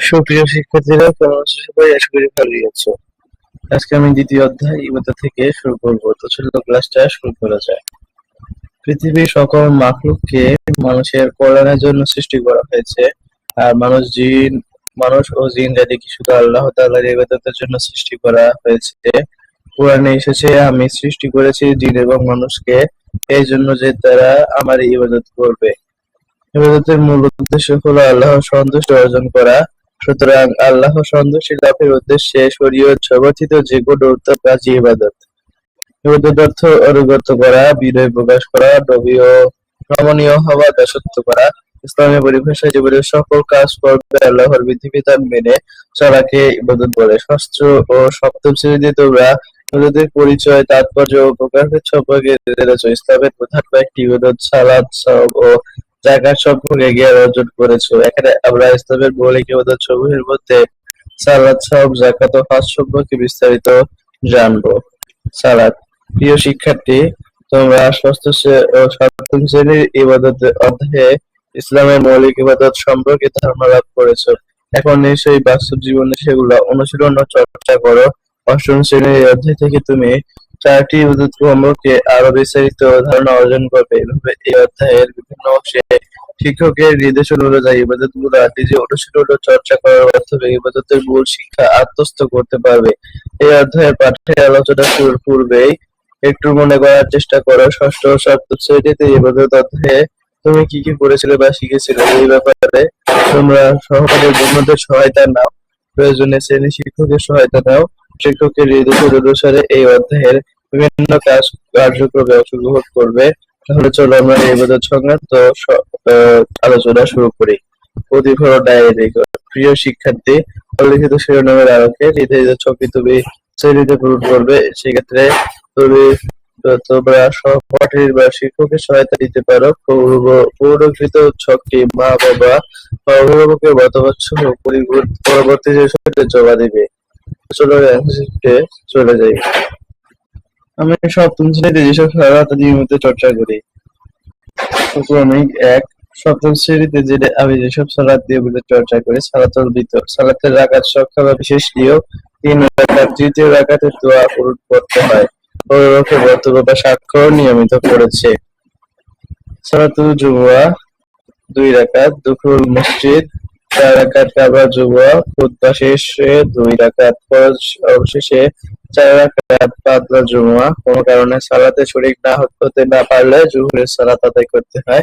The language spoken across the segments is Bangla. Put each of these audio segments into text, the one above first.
সুপ্রিয় শিক্ষার্থীরা কেমন আছো সবাই আশা করি ভালোই আছো। আজকে আমি দ্বিতীয় অধ্যায় ইবাদত থেকে শুরু করব। তো চলো ক্লাসটা শুরু করা যায় পৃথিবীর সকল মাখলুককে মানুষের কল্যাণের জন্য সৃষ্টি করা হয়েছে। আর মানুষ জিন, মানুষ ও জিন জাতিকে শুধু আল্লাহ তাআলার ইবাদতের জন্য সৃষ্টি করা হয়েছে? কোরআনে এসেছে, আমি সৃষ্টি করেছি জিন এবং মানুষকে। এই জন্য যে তারা আমার ইবাদত করবে। ইবাদতের মূল উদ্দেশ্য হলো আল্লাহর সন্তুষ্টি অর্জন করা। সুতরাং আল্লাহ সন্তুষ্টি লাভের উদ্দেশ্যে শরীয়ত সমর্থিত যে কোনো উত্তম ইবাদত। ইবাদত অর্থ অনুগত করা, বিনয় প্রকাশ করা, নবী ও রমণীয় হওয়া, দাসত্ব করা ইসলামের পরিভাষায় জীবনের সকল কাজ করবে আল্লাহর বিধিবিধান মেনে চলাকে ইবাদত বলে। ষষ্ঠ ও সপ্তম শ্রেণীতে তোমরা ইবাদতের পরিচয়, তাৎপর্য ও প্রকাশের সম্পর্কে জেনেছ ইসলামের প্রধান কয়েকটি ইবাদত, সালাদ সওম ও জাকাত সম্পর্কে জ্ঞান অর্জন করেছ। এখানে আমরা ইসলামের মৌলিক সমূহের মধ্যে সালাদ সওম জাকাত ও হজ সম্পর্কে বিস্তারিত জানব। সালাদ, প্রিয় শিক্ষার্থী, তোমরা ষষ্ঠ ও সপ্তম শ্রেণির ইবাদত অধ্যায়ে ইসলামের মৌলিক ইবাদত সম্পর্কে ধারণা লাভ করেছ। এখন নিশ্চয়ই বাস্তব জীবনে সেগুলো অনুশীলন ও চর্চা করো। অষ্টম শ্রেণির অধ্যায় থেকে তুমি চারটি সম্পর্কে আরও বিস্তারিত ধারণা অর্জন করবে। এভাবে এই অধ্যায়ের বিভিন্ন অংশে শিক্ষকের নির্দেশন অনুযায়ী ইবাদতগুলো নিজে অনুশীলন চর্চা করার মাধ্যমে ইবাদতের মূল শিক্ষা আত্মস্থ করতে পারবে। এই অধ্যায়ের পাঠের আলোচনা শুরুর পূর্বেই একটু মনে করার চেষ্টা করো, ষষ্ঠ সপ্তম শ্রেণীতে ইবাদত অধ্যায়ে তুমি কি কি করেছিলে বা শিখেছিলে এই ব্যাপারে তোমরা সহকারী বন্ধুদের সহায়তা নাও, প্রয়োজনে শ্রেণি শিক্ষকের সহায়তা নাও। শিক্ষকের অনুসারে এই অধ্যায়ের বিভিন্ন কাজ, কার্যক্রমে অংশগ্রহণ করবে। তাহলে চলো আমরা এই ইবাদত সংক্রান্ত আলোচনা শুরু করি। প্রতিফল ডায়েরি, প্রিয় শিক্ষার্থী, উল্লিখিত শিরোনামের আলোকে নির্ধারিত ছকটি তুমি শ্রেণীতে পূরণ করবে। সেক্ষেত্রে তুমি তোমরা সহপাঠীর বা শিক্ষকের সহায়তা নিতে পারো। পূর্বকৃত ছকটি মা বাবা বা অভিভাবকের মতামত সহ পরিবর্ত- পরবর্তী সেশনে জমা দিবে। চলো চলে যাই আমি সপ্তম শ্রেণীতে যেসব সাধারণত নিয়মিত চর্চা করি। ক্রমিক এক, সপ্তম শ্রেণীতে যে আমি যেসব সালাত নিয়মিত চর্চা করি সালাতের বিশেষ নিয়ম, তিন রাকাত তৃতীয় দোয়া পূরণ করতে হয়। অভিভাবকের বা স্বাক্ষর নিয়মিত করেছে। সালাতুল জুমুয়া, দুই রাকাত, দুখুল মসজিদ চার রাকাত কাবা জুমুয়া খুতবা শেষে দুই রাকাত, ফরজ অবশেষে চার রাকাত বাদলা জুমুয়া। কোনো কারণে সালাতে শরীক না হতে না পারলে জুহুরের সালাত আদায় করতে হয়।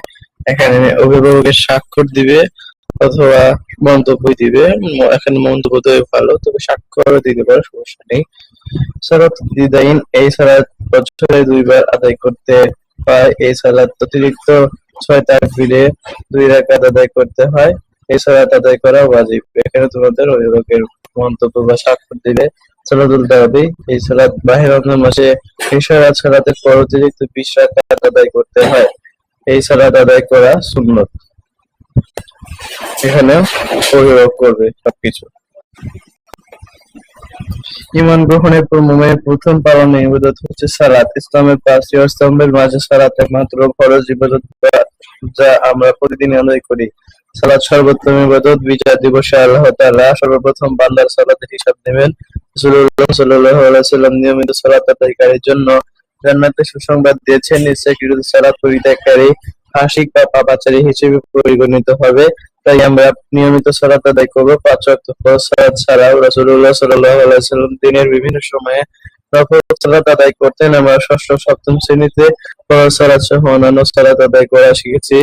এখানে অভিভাবকের স্বাক্ষর দিবে অথবা মন্তব্য দিবে। এখানে মন্তব্য দেওয়া ভালো, তবে স্বাক্ষর দিতে পারো, সমস্যা নেই। সালাত দিদাইন, এই সালাত বছরে দুইবার আদায় করতে হয়। এই সালাত অতিরিক্ত ছয় তাকবীরে দুই রাকাত আদায় করতে হয়। সালাত আদায় করা ওয়াজিব। এখানে তোমাদের অভিভাবকের মন্তব্য বা স্বাক্ষর দিলে সালাতুল তারাবি এই সালাত বাহির রমজান মাসে ইশারাত সালাতের পর অতিরিক্ত বিশ রাকাত আদায় করতে হয়। এই সালাত আদায় করা সুন্নত। এখানে অভিভাবক করবে সবকিছু। ইমান গ্রহণের মোমের প্রথম পালনের ইবাদত হচ্ছে সালাত। ইসলামের পাঁচটি স্তম্ভের মাঝে সালাত একমাত্র ফরজ ইবাদত যা আমরা প্রতিদিন আদায় করি। সালাত সর্বোত্তম ইবাদত বিজয় দিবসে আল্লাহ তাআলা সর্বপ্রথম বান্দার সালাতের হিসাব নেবেন রাসূলুল্লাহ সাল্লাল্লাহু আলাইহি সাল্লাম নিয়মিত সালাত আদায়কারীর জন্য জান্নাতে সুসংবাদ দিয়েছেন। ইচ্ছাকৃত সালাত পরিত্যাগকারী, ফাসিক বা পাপাচারী হিসেবে পরিগণিত হবে। তাই আমরা নিয়মিত সালাত আদায় করব। পাঁচ ওয়াক্ত সালাত ছাড়াও রাসূলুল্লাহ সাল্লাল্লাহু আলাইহি সাল্লাম দিনের বিভিন্ন সময়ে নফল সালাত আদায় করতেন। আমরা ষষ্ঠ, সপ্তম শ্রেণীতে সালাত সহ অন্যান্য সালাত আদায় করা শিখেছি।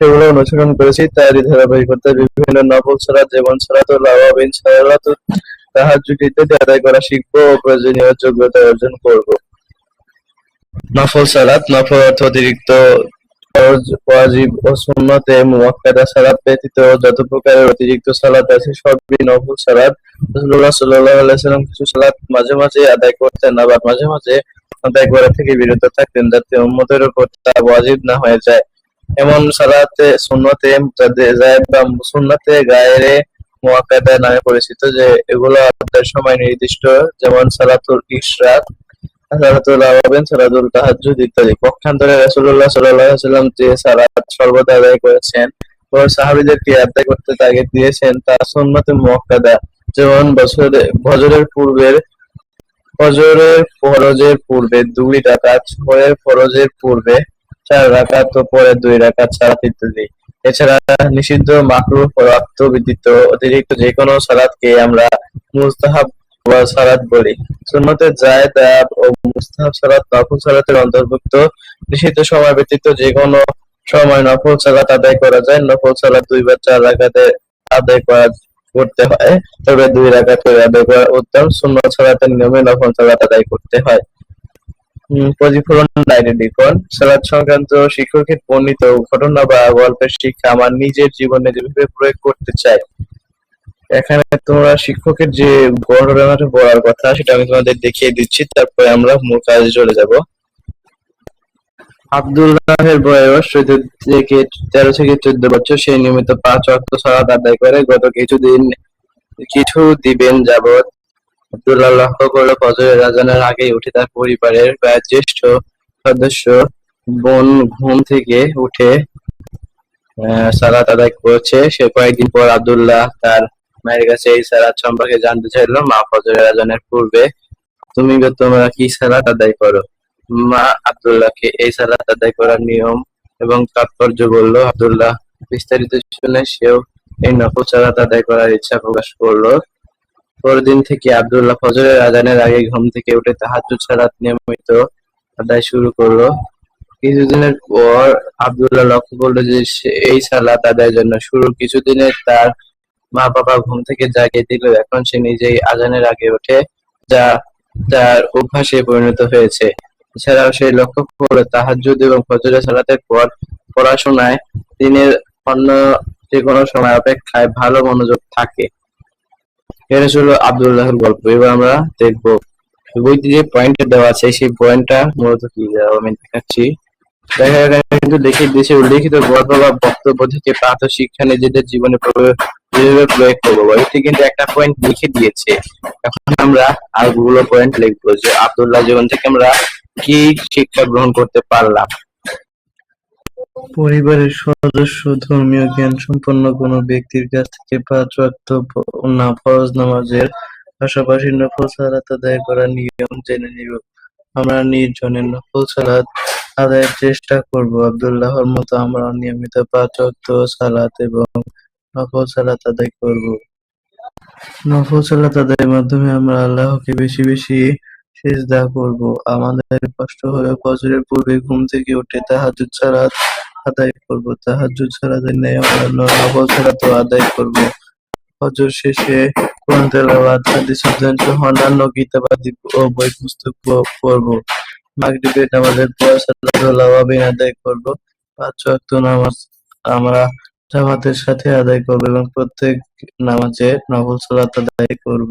সেগুলো অনুসরণ করেছি, তারই ধারাবাহিকতায় বিভিন্ন নফল সালাত যেমন সালাতুল আওয়াবিন সালাতুল তাহাজ্জুদ ইত্যাদি আদায় করা শিখব ও প্রয়োজনীয় যোগ্যতা অর্জন করব। নফল সালাত, নফল অর্থ অতিরিক্ত ওয়াজিব ও সুন্নতে মুয়াক্কাদা সালাত ব্যতীত যত প্রকারের অতিরিক্ত সালাত আছে, সবই নফল সালাত। রাসূলুল্লাহ সাল্লাল্লাহু আলাইহি সাল্লাম কিছু সালাত মাঝে মাঝে আদায় করতেন আবার মাঝে মাঝে আদায় করা থেকে বিরত থাকতেন, যাতে উম্মতের উপর তা ওয়াজিব না হয়ে যায়। এমন সালাতে, সুন্নতে যাদের জায়েদ বা সুন্নতে গায়রে মুয়াক্কাদা নামে পরিচিত যে এগুলো আদায়ের সময় নির্দিষ্ট, যেমন সালাতুল ইশরাক সালাতুল আওয়াবিন, সালাতুল তাহাজ্জুদ ইত্যাদি। পক্ষান্তরে রাসূলুল্লাহ সাল্লাল্লাহু আলাইহি ওয়াসাল্লাম যে সালাত সর্বদা আদায় করেছেন পর সাহাবীদেরকে আদায় করতে তাগিদ দিয়েছেন তা সুন্নতে মুআক্কাদা যেমন বছরে ফজরের পূর্বের ফজরের ফরজের পূর্বে দুই রাকাত পরের ফরজের পূর্বে চার রাকাত ও পরে দুই রাকাত সালাত ইত্যাদি এছাড়া নিষিদ্ধ মাকরুহ রক্ত ব্যতীত অতিরিক্ত যে কোনো সালাতকে আমরা মুস্তাহাব সালাত বলি। সুন্নতে জায়েদা ও মুস্তাহাব সালাত নফল সালাতের অন্তর্ভুক্ত। নিষিদ্ধ সময় ব্যতীত যে কোনো সময় নফল সালাত আদায় করা যায়। নফল সালাত দুই বা চার রাকাতে আদায় করা করতে হয়। তবে দুই রাকাত করে আদায় করা উত্তম। সুন্নত সালাতের নিয়মে নফল সালাত আদায় করতে হয়। প্রতিফলন ডায়েরি লিখন সালাত সংক্রান্ত শিক্ষকের বর্ণিত ঘটনা বা গল্পের শিক্ষা আমার নিজের জীবনে যেভাবে প্রয়োগ করতে চাই। এখানে তোমরা শিক্ষকের যে ঘটনাটা বলার কথা, সেটা আমি তোমাদের দেখিয়ে দিচ্ছি, তারপরে আমরা মূল কাজে চলে যাব। আব্দুল্লাহের বয়স চোদ্দ থেকে তেরো থেকে চোদ্দ বছর সে নিয়মিত পাঁচ ওয়াক্ত সালাত আদায় করে গত কিছুদিন, কিছু দিবেন যাবৎ। আব্দুল্লাহ লক্ষ্য করল ফজরের আজানের আগেই উঠে তার পরিবারের প্রায় জ্যেষ্ঠ সদস্য বোন ঘুম থেকে উঠে সালাত আদায় করছে। সে কয়েকদিন পর আব্দুল্লাহ তার মায়ের কাছে এই সালাত সম্পর্কে জানতে চাইলো, মা ফজরের আজানের পূর্বে তুমি তোমরা কি সালাত আদায় করো? মা আব্দুল্লাহকে এই সালাত আদায় করার নিয়ম এবং তাৎপর্য বলল। আবদুল্লাহ বিস্তারিত শুনে সেও এই নফল সালাত আদায় করার ইচ্ছা প্রকাশ করল। পরদিন থেকে আবদুল্লাহ ফজরের আজানের আগে ঘুম থেকে উঠে তাহাজ্জুদ সালাত নিয়মিত আদায় শুরু করল। কিছুদিনের পর আব্দুল্লাহ লক্ষ্য করল যে এই সালাত আদায়ের জন্য শুরু কিছুদিনে তার মা বাবা ঘুম থেকে জাগিয়ে দিল। এখন সে নিজেই আজানের আগে ওঠে যা তার অভ্যাসে পরিণত হয়েছে। এছাড়াও সে লক্ষ্য করল তাহাজ্জুদ এবং ফজরের সালাতের পর পড়াশোনায় দিনের অন্য যে কোনো সময় অপেক্ষায় ভালো মনোযোগ থাকে। এটা ছিল আব্দুল্লাহর গল্প। এবার আমরা দেখব বইতে যে পয়েন্টটা দেওয়া আছে, সেই পয়েন্টটা মূলত কি? আমি দেখাচ্ছি। দেখা এখানে কিন্তু দেখিয়ে দেশে উল্লেখিত গল্প বা বক্তব্য থেকে প্রাপ্ত শিক্ষা নিজেদের জীবনে প্রয়োগ- প্রয়োগ করব। বইটি কিন্তু একটা পয়েন্ট লিখে দিয়েছে। এখন আমরা আরগুলো পয়েন্ট লিখব যে আব্দুল্লাহ জীবন থেকে আমরা কি শিক্ষা গ্রহণ করতে পারলাম। পরিবারের সদস্য, ধর্মীয় জ্ঞান সম্পন্ন কোনো ব্যক্তির কাছ থেকে পাঁচ ওয়াক্ত ফরজ নামাজের পাশাপাশি নফল সালাত আদায় করার নিয়ম জেনে নিব। আমরা নির্জনের নফল সালাত আদায়ের চেষ্টা করব। আব্দুল্লাহর মতো আমরা নিয়মিত পাঁচ ওয়াক্ত সালাত এবং নফল সালাত আদায় করব। নফল সালাত আদায়ের মাধ্যমে আমরা আল্লাহকে বেশি বেশি সিজদা করব। আমাদের কষ্ট হলে ফজরের পূর্বে ঘুম থেকে উঠে তাহাজ্জুদ সালাত আদায় করব, তাহাজ্জুদ সালাতের ন্যায় আমরা নফল সালাতও আদায় করব। হজর শেষে কোরআন তেলাওয়াত, হাদিস অধ্যয়ন সহ অন্যান্য কিতাবাদি ও বই পুস্তক পড়ব। মাগরিবের নামাজের পর সালাতুল আওয়াবিন আদায় করব। পাঁচ ওয়াক্ত নামাজ আমরা জামাতের সাথে আদায় করব এবং প্রত্যেক নামাজে নফল সালাত আদায় করব।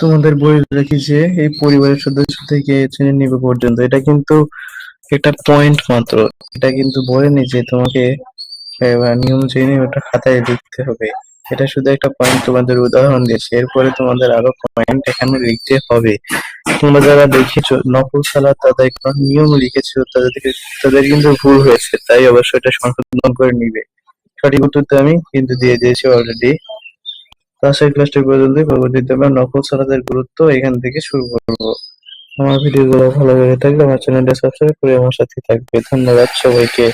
তোমাদের বই রেখেছে এই পরিবারের সদস্য থেকে শ্রেণি নিবে পর্যন্ত। এটা কিন্তু একটা পয়েন্ট মাত্র। এটা কিন্তু বলেনি যে তোমাকে নিয়ম জেনে ওটা খাতায় লিখতে হবে। এটা শুধু একটা পয়েন্ট তোমাদের উদাহরণ দিয়েছে। এরপরে তোমাদের আরও পয়েন্ট এখানে লিখতে হবে। তোমরা যারা দেখেছ নকল সালাত তাদের করার নিয়ম লিখেছো, তাদের তাদের কিন্তু ভুল হয়েছে। তাই অবশ্যই এটা সংশোধন করে নিবে। সঠিক উত্তরটা আমি কিন্তু দিয়ে দিয়েছি অলরেডি ক্লাসের ক্লাসটি পর্যন্ত পরবর্তীতে আমরা নকল সালাতের গুরুত্ব এখান থেকে শুরু করব। আমার ভিডিওগুলো ভালো লেগে থাকলে আমার চ্যানেলটা সাবস্ক্রাইব করে আমার সাথে থাকবে। ধন্যবাদ সবাইকে।